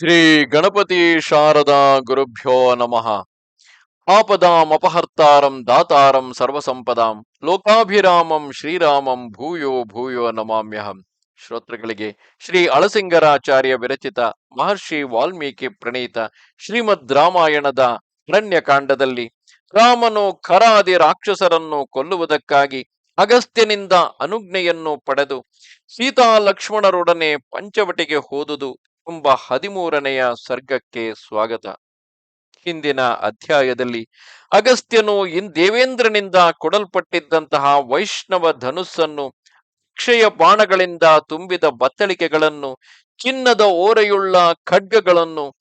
ಶ್ರೀ ಗಣಪತಿ ಶಾರದಾ ಗುರುಭ್ಯೋ ನಮಃ. ಆಪದಾಂ ಅಪಹರ್ತಾರಂ ದಾತಾರಂ ಸರ್ವಸಂಪದಾಂ ಲೋಕಾಭಿರಾಮಂ ಶ್ರೀರಾಮಂ ಭೂಯೋ ಭೂಯೋ ನಮಾಮ್ಯಹಂ. ಶ್ರೋತೃಗಳಿಗೆ ಶ್ರೀ ಅಳಸಿಂಗರಾಚಾರ್ಯ ವಿರಚಿತ ಮಹರ್ಷಿ ವಾಲ್ಮೀಕಿ ಪ್ರಣೀತ ಶ್ರೀಮದ್ ರಾಮಾಯಣದ ಅರಣ್ಯಕಾಂಡದಲ್ಲಿ ರಾಮನು ಖರಾದಿ ರಾಕ್ಷಸರನ್ನು ಕೊಲ್ಲುವುದಕ್ಕಾಗಿ ಅಗಸ್ತ್ಯನಿಂದ ಅನುಜ್ಞೆಯನ್ನು ಪಡೆದು ಸೀತಾ ಲಕ್ಷ್ಮಣರೊಡನೆ ಪಂಚವಟಿಗೆ ಹೋದುದು ಎಂಬ ಹದಿಮೂರನೆಯ ಸರ್ಗಕ್ಕೆ ಸ್ವಾಗತ. ಹಿಂದಿನ ಅಧ್ಯಾಯದಲ್ಲಿ, ಅಗಸ್ತ್ಯನು ಇನ್ ದೇವೇಂದ್ರನಿಂದ ಕೊಡಲ್ಪಟ್ಟಿದ್ದಂತಹ ವೈಷ್ಣವ ಧನುಸ್ಸನ್ನು ಅಕ್ಷಯ ಬಾಣಗಳಿಂದ ತುಂಬಿದ ಬತ್ತಳಿಕೆಗಳನ್ನು, ಚಿನ್ನದ ಓರೆಯುಳ್ಳ ಖಡ್ಗಗಳನ್ನು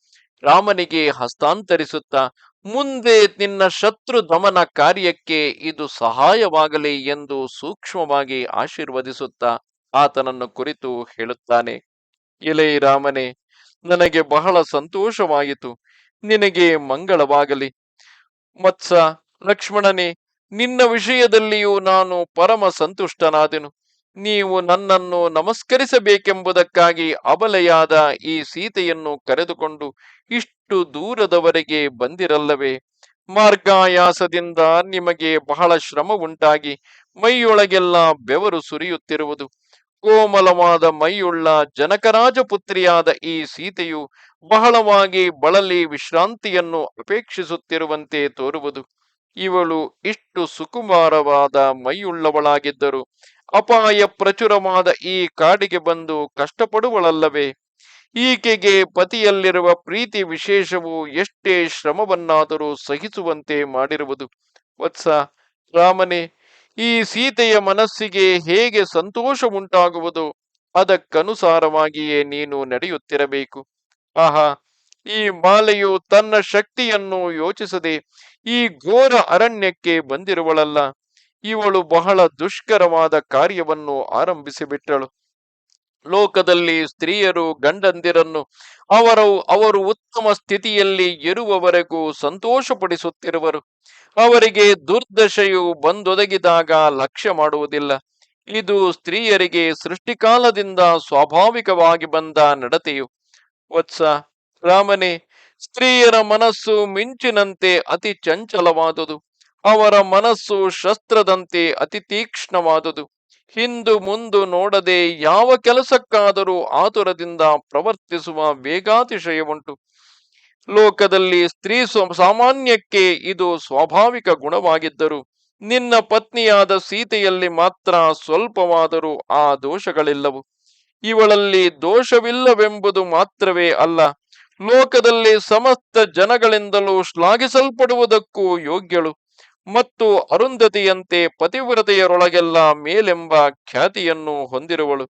ರಾಮನಿಗೆ ಹಸ್ತಾಂತರಿಸುತ್ತಾ, ಮುಂದೆ ನಿನ್ನ ಶತ್ರು ದಮನ ಕಾರ್ಯಕ್ಕೆ ಇದು ಸಹಾಯವಾಗಲಿ ಎಂದು ಸೂಕ್ಷ್ಮವಾಗಿ ಆಶೀರ್ವದಿಸುತ್ತಾ ಆತನನ್ನು ಕುರಿತು ಹೇಳುತ್ತಾನೆ. ಎಲೈ ರಾಮನೇ, ನನಗೆ ಬಹಳ ಸಂತೋಷವಾಯಿತು. ನಿನಗೆ ಮಂಗಳವಾಗಲಿ. ಮತ್ಸ ಲಕ್ಷ್ಮಣನೇ, ನಿನ್ನ ವಿಷಯದಲ್ಲಿಯೂ ನಾನು ಪರಮ ಸಂತುಷ್ಟನಾದೆನು. ನೀವು ನನ್ನನ್ನು ನಮಸ್ಕರಿಸಬೇಕೆಂಬುದಕ್ಕಾಗಿ ಅಬಲೆಯಾದ ಈ ಸೀತೆಯನ್ನು ಕರೆದುಕೊಂಡು ಇಷ್ಟು ದೂರದವರೆಗೆ ಬಂದಿರಲ್ಲವೇ? ಮಾರ್ಗಾಯಾಸದಿಂದ ನಿಮಗೆ ಬಹಳ ಶ್ರಮ ಉಂಟಾಗಿ ಮೈಯೊಳಗೆಲ್ಲ ಬೆವರು ಸುರಿಯುತ್ತಿರುವುದು. ಕೋಮಲವಾದ ಮೈಯುಳ್ಳ ಜನಕರಾಜ ಪುತ್ರಿಯಾದ ಈ ಸೀತೆಯು ಬಹಳವಾಗಿ ಬಳಲಿ ವಿಶ್ರಾಂತಿಯನ್ನು ಅಪೇಕ್ಷಿಸುತ್ತಿರುವಂತೆ ತೋರುವುದು. ಇವಳು ಇಷ್ಟು ಸುಕುಮಾರವಾದ ಮೈಯುಳ್ಳವಳಾಗಿದ್ದರು ಅಪಾಯ ಪ್ರಚುರವಾದ ಈ ಕಾಡಿಗೆ ಬಂದು ಕಷ್ಟಪಡುವಳಲ್ಲವೇ? ಈಕೆಗೆ ಪತಿಯಲ್ಲಿರುವ ಪ್ರೀತಿ ವಿಶೇಷವು ಎಷ್ಟೇ ಶ್ರಮವನ್ನಾದರೂ ಸಹಿಸುವಂತೆ ಮಾಡಿರುವುದು. ವತ್ಸ ರಾಮನೇ ಈ ಸೀತೆಯ ಮನಸ್ಸಿಗೆ ಹೇಗೆ ಸಂತೋಷ ಉಂಟಾಗುವುದು ಅದಕ್ಕನುಸಾರವಾಗಿಯೇ ನೀನು ನಡೆಯುತ್ತಿರಬೇಕು. ಆಹಾ, ಈ ಮಾಲೆಯು ತನ್ನ ಶಕ್ತಿಯನ್ನು ಯೋಚಿಸದೆ ಈ ಘೋರ ಅರಣ್ಯಕ್ಕೆ ಬಂದಿರುವಳಲ್ಲ. ಇವಳು ಬಹಳ ದುಷ್ಕರವಾದ ಕಾರ್ಯವನ್ನು ಆರಂಭಿಸಿಬಿಟ್ಟಳು. ಲೋಕದಲ್ಲಿ ಸ್ತ್ರೀಯರು ಗಂಡಂದಿರನ್ನು ಅವರು ಅವರು ಉತ್ತಮ ಸ್ಥಿತಿಯಲ್ಲಿ ಇರುವವರೆಗೂ ಸಂತೋಷಪಡಿಸುತ್ತಿರುವರು. ಅವರಿಗೆ ದುರ್ದಶೆಯು ಬಂದೊದಗಿದಾಗ ಲಕ್ಷ್ಯ ಮಾಡುವುದಿಲ್ಲ. ಇದು ಸ್ತ್ರೀಯರಿಗೆ ಸೃಷ್ಟಿಕಾಲದಿಂದ ಸ್ವಾಭಾವಿಕವಾಗಿ ಬಂದ ನಡತೆಯು. ವತ್ಸ. ರಾಮನೇ, ಸ್ತ್ರೀಯರ ಮನಸ್ಸು ಮಿಂಚಿನಂತೆ ಅತಿ ಚಂಚಲವಾದುದು. ಅವರ ಮನಸ್ಸು ಶಸ್ತ್ರದಂತೆ ಅತಿ ತೀಕ್ಷ್ಣವಾದುದು. ಹಿಂದು ಮುಂದು ನೋಡದೆ ಯಾವ ಕೆಲಸಕ್ಕಾದರೂ ಆತುರದಿಂದ ಪ್ರವರ್ತಿಸುವ ವೇಗಾತಿಶಯವುಂಟು. ಲೋಕದಲ್ಲಿ ಸ್ತ್ರೀ ಸಾಮಾನ್ಯಕ್ಕೆ ಇದು ಸ್ವಾಭಾವಿಕ ಗುಣವಾಗಿದ್ದರು, ನಿನ್ನ ಪತ್ನಿಯಾದ ಸೀತೆಯಲ್ಲಿ ಮಾತ್ರ ಸ್ವಲ್ಪವಾದರೂ ಆ ದೋಷಗಳಿಲ್ಲವು. ಇವಳಲ್ಲಿ ದೋಷವಿಲ್ಲವೆಂಬುದು ಮಾತ್ರವೇ ಅಲ್ಲ, ಲೋಕದಲ್ಲಿ ಸಮಸ್ತ ಜನಗಳಿಂದಲೂ ಶ್ಲಾಘಿಸಲ್ಪಡುವುದಕ್ಕೂ ಯೋಗ್ಯಳು. ಮತ್ತು ಅರುಂಧತಿಯಂತೆ ಪತಿವ್ರತೆಯರೊಳಗೆಲ್ಲ ಮೇಲೆಂಬ ಖ್ಯಾತಿಯನ್ನು ಹೊಂದಿರುವಳು.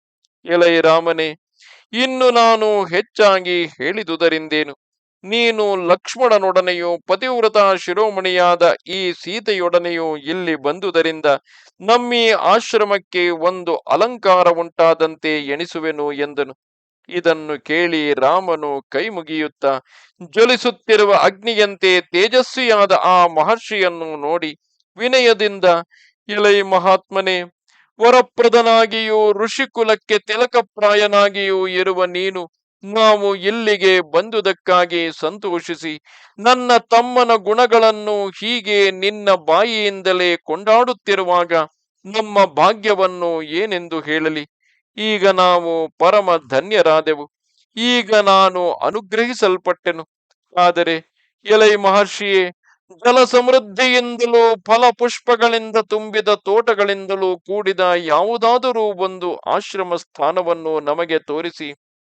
ಎಲೈ ರಾಮನೇ, ಇನ್ನು ನಾನು ಹೆಚ್ಚಾಗಿ ಹೇಳಿದುದರಿಂದೇನು? ನೀನು ಲಕ್ಷ್ಮಣನೊಡನೆಯೂ ಪತಿವ್ರತ ಶಿರೋಮಣಿಯಾದ ಈ ಸೀತೆಯೊಡನೆಯೂ ಇಲ್ಲಿ ಬಂದುದರಿಂದ ನಮ್ಮಿ ಆಶ್ರಮಕ್ಕೆ ಒಂದು ಅಲಂಕಾರ ಉಂಟಾದಂತೆ ಎಣಿಸುವೆನು ಎಂದನು. ಇದನ್ನು ಕೇಳಿ ರಾಮನು ಕೈ ಮುಗಿಯುತ್ತ ಜ್ವಲಿಸುತ್ತಿರುವ ಅಗ್ನಿಯಂತೆ ತೇಜಸ್ವಿಯಾದ ಆ ಮಹರ್ಷಿಯನ್ನು ನೋಡಿ ವಿನಯದಿಂದ, ಇಳೈ ಮಹಾತ್ಮನೇ, ವರಪ್ರದನಾಗಿಯೂ ಋಷಿಕುಲಕ್ಕೆ ತಿಲಕಪ್ರಾಯನಾಗಿಯೂ ಇರುವ ನೀನು ನಾವು ಇಲ್ಲಿಗೆ ಬಂದುದಕ್ಕಾಗಿ ಸಂತೋಷಿಸಿ, ನನ್ನ ತಮ್ಮನ ಗುಣಗಳನ್ನು ಹೀಗೆ ನಿನ್ನ ಬಾಯಿಯಿಂದಲೇ ಕೊಂಡಾಡುತ್ತಿರುವಾಗ ನಮ್ಮ ಭಾಗ್ಯವನ್ನು ಏನೆಂದು ಹೇಳಲಿ? ಈಗ ನಾವು ಪರಮ ಧನ್ಯರಾದೆವು. ಈಗ ನಾನು ಅನುಗ್ರಹಿಸಲ್ಪಟ್ಟೆನು. ಆದರೆ ಎಲೈ ಮಹರ್ಷಿಯೇ, ಜಲ ಸಮೃದ್ಧಿಯಿಂದಲೂ, ಫಲ ಪುಷ್ಪಗಳಿಂದ ತುಂಬಿದ ತೋಟಗಳಿಂದಲೂ ಕೂಡಿದ ಯಾವುದಾದರೂ ಒಂದು ಆಶ್ರಮ ಸ್ಥಾನವನ್ನು ನಮಗೆ ತೋರಿಸಿ,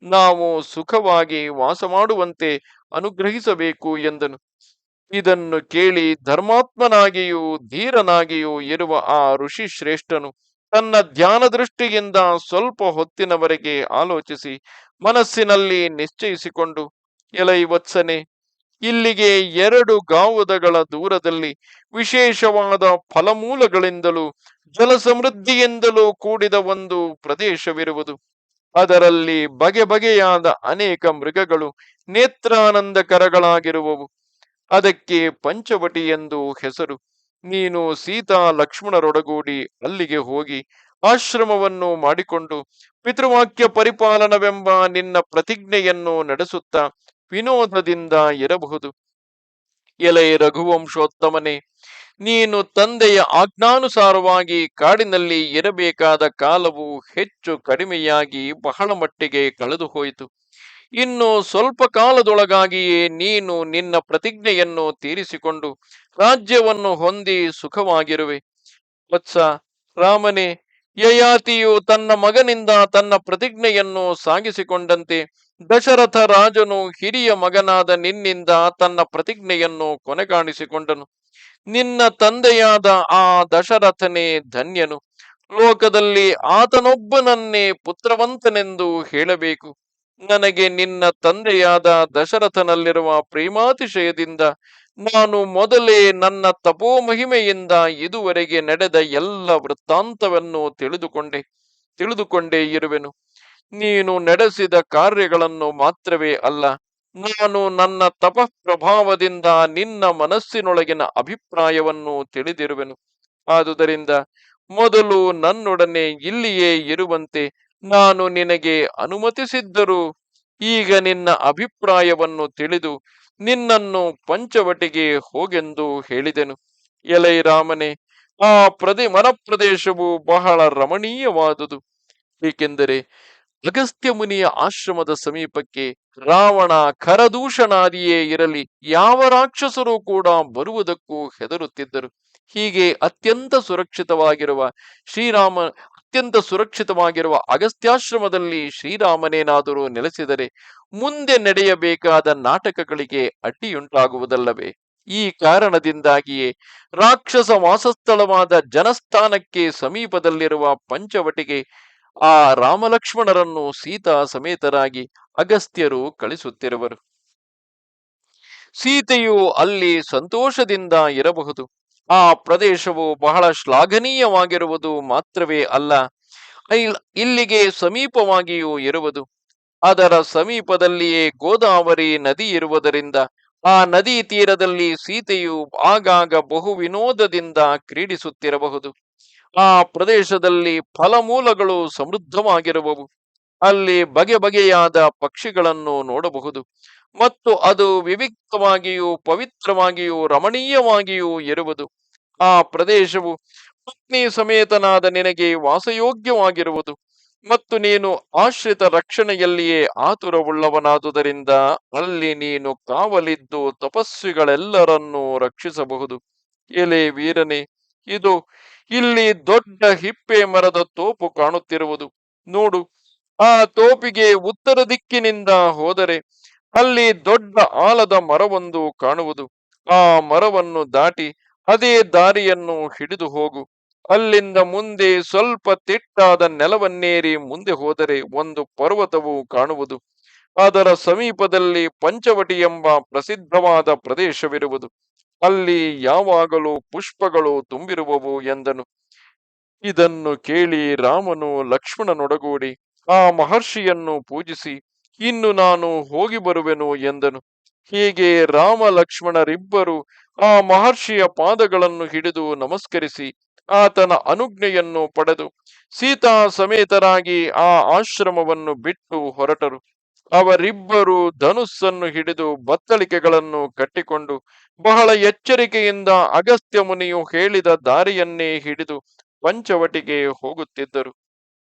ನಾವು ಸುಖವಾಗಿ ವಾಸ ಮಾಡುವಂತೆ ಅನುಗ್ರಹಿಸಬೇಕು ಎಂದನು. ಇದನ್ನು ಕೇಳಿ ಧರ್ಮಾತ್ಮನಾಗಿಯೂ ಧೀರನಾಗಿಯೂ ಇರುವ ಆ ಋಷಿ ಶ್ರೇಷ್ಠನು ತನ್ನ ಧ್ಯಾನ ದೃಷ್ಟಿಯಿಂದ ಸ್ವಲ್ಪ ಹೊತ್ತಿನವರೆಗೆ ಆಲೋಚಿಸಿ ಮನಸ್ಸಿನಲ್ಲಿ ನಿಶ್ಚಯಿಸಿಕೊಂಡು, ಎಲೈ ವತ್ಸನೆ, ಇಲ್ಲಿಗೆ ಎರಡು ಗಾವುದಗಳ ದೂರದಲ್ಲಿ ವಿಶೇಷವಾದ ಫಲಮೂಲಗಳಿಂದಲೂ ಜಲ ಸಮೃದ್ಧಿಯಿಂದಲೂ ಕೂಡಿದ ಒಂದು ಪ್ರದೇಶವಿರುವುದು. ಅದರಲ್ಲಿ ಬಗೆ ಬಗೆಯಾದ ಅನೇಕ ಮೃಗಗಳು ನೇತ್ರಾನಂದಕರಗಳಾಗಿರುವವು ಅದಕ್ಕೆ ಪಂಚವಟಿ ಎಂದು ಹೆಸರು. ನೀನು ಸೀತಾ ಲಕ್ಷ್ಮಣರೊಡಗೂಡಿ ಅಲ್ಲಿಗೆ ಹೋಗಿ ಆಶ್ರಮವನ್ನು ಮಾಡಿಕೊಂಡು ಪಿತೃವಾಕ್ಯ ಪರಿಪಾಲನವೆಂಬ ನಿನ್ನ ಪ್ರತಿಜ್ಞೆಯನ್ನು ನಡೆಸುತ್ತಾ ವಿನೋದದಿಂದ ಇರಬಹುದು. ಎಲೆ ರಘುವಂಶೋತ್ತಮನೆ, ನೀನು ತಂದೆಯ ಆಜ್ಞಾನುಸಾರವಾಗಿ ಕಾಡಿನಲ್ಲಿ ಇರಬೇಕಾದ ಕಾಲವು ಹೆಚ್ಚು ಕಡಿಮೆಯಾಗಿ ಬಹಳ ಮಟ್ಟಿಗೆ ಕಳೆದು ಹೋಯಿತು ಇನ್ನು ಸ್ವಲ್ಪ ಕಾಲದೊಳಗಾಗಿಯೇ ನೀನು ನಿನ್ನ ಪ್ರತಿಜ್ಞೆಯನ್ನು ತೀರಿಸಿಕೊಂಡು ರಾಜ್ಯವನ್ನು ಹೊಂದಿ ಸುಖವಾಗಿರುವೆ. ವತ್ಸ ರಾಮನೇ, ಯಯಾತಿಯು ತನ್ನ ಮಗನಿಂದ ತನ್ನ ಪ್ರತಿಜ್ಞೆಯನ್ನು ಸಾಗಿಸಿಕೊಂಡಂತೆ ದಶರಥ ರಾಜನು ಹಿರಿಯ ಮಗನಾದ ನಿನ್ನಿಂದ ತನ್ನ ಪ್ರತಿಜ್ಞೆಯನ್ನು ಕೊನೆಗಾಣಿಸಿಕೊಂಡನು. ನಿನ್ನ ತಂದೆಯಾದ ಆ ದಶರಥನೇ ಧನ್ಯನು. ಲೋಕದಲ್ಲಿ ಆತನೊಬ್ಬನನ್ನೇ ಪುತ್ರವಂತನೆಂದು ಹೇಳಬೇಕು. ನನಗೆ ನಿನ್ನ ತಂದೆಯಾದ ದಶರಥನಲ್ಲಿರುವ ಪ್ರೇಮಾತಿಶಯದಿಂದ ನಾನು ಮೊದಲೇ ನನ್ನ ತಪೋಮಹಿಮೆಯಿಂದ ಇದುವರೆಗೆ ನಡೆದ ಎಲ್ಲ ವೃತ್ತಾಂತವನ್ನು ತಿಳಿದುಕೊಂಡೆ, ತಿಳಿದುಕೊಂಡೇ ಇರುವೆನು. ನೀನು ನಡೆಸಿದ ಕಾರ್ಯಗಳನ್ನು ಮಾತ್ರವೇ ಅಲ್ಲ, ನಾನು ನನ್ನ ತಪಃಪ್ರಭಾವದಿಂದ ನಿನ್ನ ಮನಸ್ಸಿನೊಳಗಿನ ಅಭಿಪ್ರಾಯವನ್ನು ತಿಳಿದಿರುವೆನು. ಆದುದರಿಂದ ಮೊದಲು ನನ್ನೊಡನೆ ಇಲ್ಲಿಯೇ ಇರುವಂತೆ ನಾನು ನಿನಗೆ ಅನುಮತಿಸಿದ್ದರು ಈಗ ನಿನ್ನ ಅಭಿಪ್ರಾಯವನ್ನು ತಿಳಿದು ನಿನ್ನನ್ನು ಪಂಚವಟಿಗೆ ಹೋಗೆಂದು ಹೇಳಿದೆನು. ಎಲೈ ರಾಮನೇ ಆ ಪ್ರದೇ ಮನಪ್ರದೇಶವು ಬಹಳ ರಮಣೀಯವಾದುದು. ಏಕೆಂದರೆ ಅಗಸ್ತ್ಯ ಮುನಿಯ ಆಶ್ರಮದ ಸಮೀಪಕ್ಕೆ ರಾವಣ ಖರದೂಷಣಾದಿಯೇ ಇರಲಿ ಯಾವ ರಾಕ್ಷಸರು ಕೂಡ ಬರುವುದಕ್ಕೂ ಹೆದರುತ್ತಿದ್ದರು. ಹೀಗೆ ಅತ್ಯಂತ ಸುರಕ್ಷಿತವಾಗಿರುವ ಶ್ರೀರಾಮ ಅತ್ಯಂತ ಸುರಕ್ಷಿತವಾಗಿರುವ ಅಗಸ್ತ್ಯಾಶ್ರಮದಲ್ಲಿ ಶ್ರೀರಾಮನೇನಾದರೂ ನೆಲೆಸಿದರೆ ಮುಂದೆ ನಡೆಯಬೇಕಾದ ನಾಟಕಗಳಿಗೆ ಅಡ್ಡಿಯುಂಟಾಗುವುದಲ್ಲವೇ? ಈ ಕಾರಣದಿಂದಾಗಿಯೇ ರಾಕ್ಷಸ ವಾಸಸ್ಥಳವಾದ ಜನಸ್ಥಾನಕ್ಕೆ ಸಮೀಪದಲ್ಲಿರುವ ಪಂಚವಟಿಗೆ ಆ ರಾಮಲಕ್ಷ್ಮಣರನ್ನು ಸೀತಾ ಸಮೇತರಾಗಿ ಅಗಸ್ತ್ಯರು ಕಳಿಸುತ್ತಿರುವರು. ಸೀತೆಯು ಅಲ್ಲಿ ಸಂತೋಷದಿಂದ ಇರಬಹುದು. ಆ ಪ್ರದೇಶವು ಬಹಳ ಶ್ಲಾಘನೀಯವಾಗಿರುವುದು ಮಾತ್ರವೇ ಅಲ್ಲ ಇಲ್ಲಿಗೆ ಸಮೀಪವಾಗಿಯೂ ಇರುವುದು. ಅದರ ಸಮೀಪದಲ್ಲಿಯೇ ಗೋದಾವರಿ ನದಿ ಇರುವುದರಿಂದ, ಆ ನದಿ ತೀರದಲ್ಲಿ ಸೀತೆಯು ಆಗಾಗ ಬಹು ವಿನೋದದಿಂದ ಕ್ರೀಡಿಸುತ್ತಿರಬಹುದು. ಆ ಪ್ರದೇಶದಲ್ಲಿ ಫಲಮೂಲಗಳು ಸಮೃದ್ಧವಾಗಿರುವವು. ಅಲ್ಲಿ ಬಗೆ ಬಗೆಯಾದ ಪಕ್ಷಿಗಳನ್ನು ನೋಡಬಹುದು. ಮತ್ತು ಅದು ವಿವಿಕ್ತವಾಗಿಯೂ ಪವಿತ್ರವಾಗಿಯೂ ರಮಣೀಯವಾಗಿಯೂ ಇರುವುದು. ಆ ಪ್ರದೇಶವು ಪತ್ನಿ ಸಮೇತನಾದ ನಿನಗೆ ವಾಸಯೋಗ್ಯವಾಗಿರುವುದು. ಮತ್ತು ನೀನು ಆಶ್ರಿತ ರಕ್ಷಣೆಯಲ್ಲಿಯೇ ಆತುರವುಳ್ಳವನಾದುದರಿಂದ ಅಲ್ಲಿ ನೀನು ಕಾವಲಿದ್ದು ತಪಸ್ವಿಗಳೆಲ್ಲರನ್ನೂ ರಕ್ಷಿಸಬಹುದು. ಎಲೆ ವೀರನೆ, ಇದು ಇಲ್ಲಿ ದೊಡ್ಡ ಹಿಪ್ಪೆ ಮರದ ತೋಪು ಕಾಣುತ್ತಿರುವುದು. ನೋಡು ಆ ತೋಪಿಗೆ ಉತ್ತರ ದಿಕ್ಕಿನಿಂದ ಹೋದರೆ ಅಲ್ಲಿ ದೊಡ್ಡ ಆಲದ ಮರವೊಂದು ಕಾಣುವುದು. ಆ ಮರವನ್ನು ದಾಟಿ ಅದೇ ದಾರಿಯನ್ನು ಹಿಡಿದು ಹೋಗು. ಅಲ್ಲಿಂದ ಮುಂದೆ ಸ್ವಲ್ಪ ತಿಟ್ಟಾದ ನೆಲವನ್ನೇರಿ ಮುಂದೆ ಹೋದರೆ ಒಂದು ಪರ್ವತವು ಕಾಣುವುದು. ಅದರ ಸಮೀಪದಲ್ಲಿ ಪಂಚವಟಿ ಎಂಬ ಪ್ರಸಿದ್ಧವಾದ ಪ್ರದೇಶವಿರುವುದು. ಅಲ್ಲಿ ಯಾವಾಗಲೂ ಪುಷ್ಪಗಳು ತುಂಬಿರುವವು ಎಂದನು. ಇದನ್ನು ಕೇಳಿ ರಾಮನು ಲಕ್ಷ್ಮಣನೊಡಗೂಡಿ ಆ ಮಹರ್ಷಿಯನ್ನು ಪೂಜಿಸಿ, ಇನ್ನು ನಾನು ಹೋಗಿ ಬರುವೆನು? ಎಂದನು. ಹೀಗೆ ರಾಮ, ಲಕ್ಷ್ಮಣರಿಬ್ಬರು ಆ ಮಹರ್ಷಿಯ ಪಾದಗಳನ್ನು ಹಿಡಿದು ನಮಸ್ಕರಿಸಿ ಆತನ ಅನುಜ್ಞೆಯನ್ನು ಪಡೆದು ಸೀತಾ ಸಮೇತರಾಗಿ ಆ ಆಶ್ರಮವನ್ನು ಬಿಟ್ಟು ಹೊರಟರು. ಅವರಿಬ್ಬರು ಧನುಸ್ಸನ್ನು ಹಿಡಿದು ಬತ್ತಳಿಕೆಗಳನ್ನು ಕಟ್ಟಿಕೊಂಡು ಬಹಳ ಎಚ್ಚರಿಕೆಯಿಂದ ಅಗಸ್ತ್ಯ ಮುನಿಯು ಹೇಳಿದ ದಾರಿಯನ್ನೇ ಹಿಡಿದು ಪಂಚವಟಿಗೆ ಹೋಗುತ್ತಿದ್ದರು.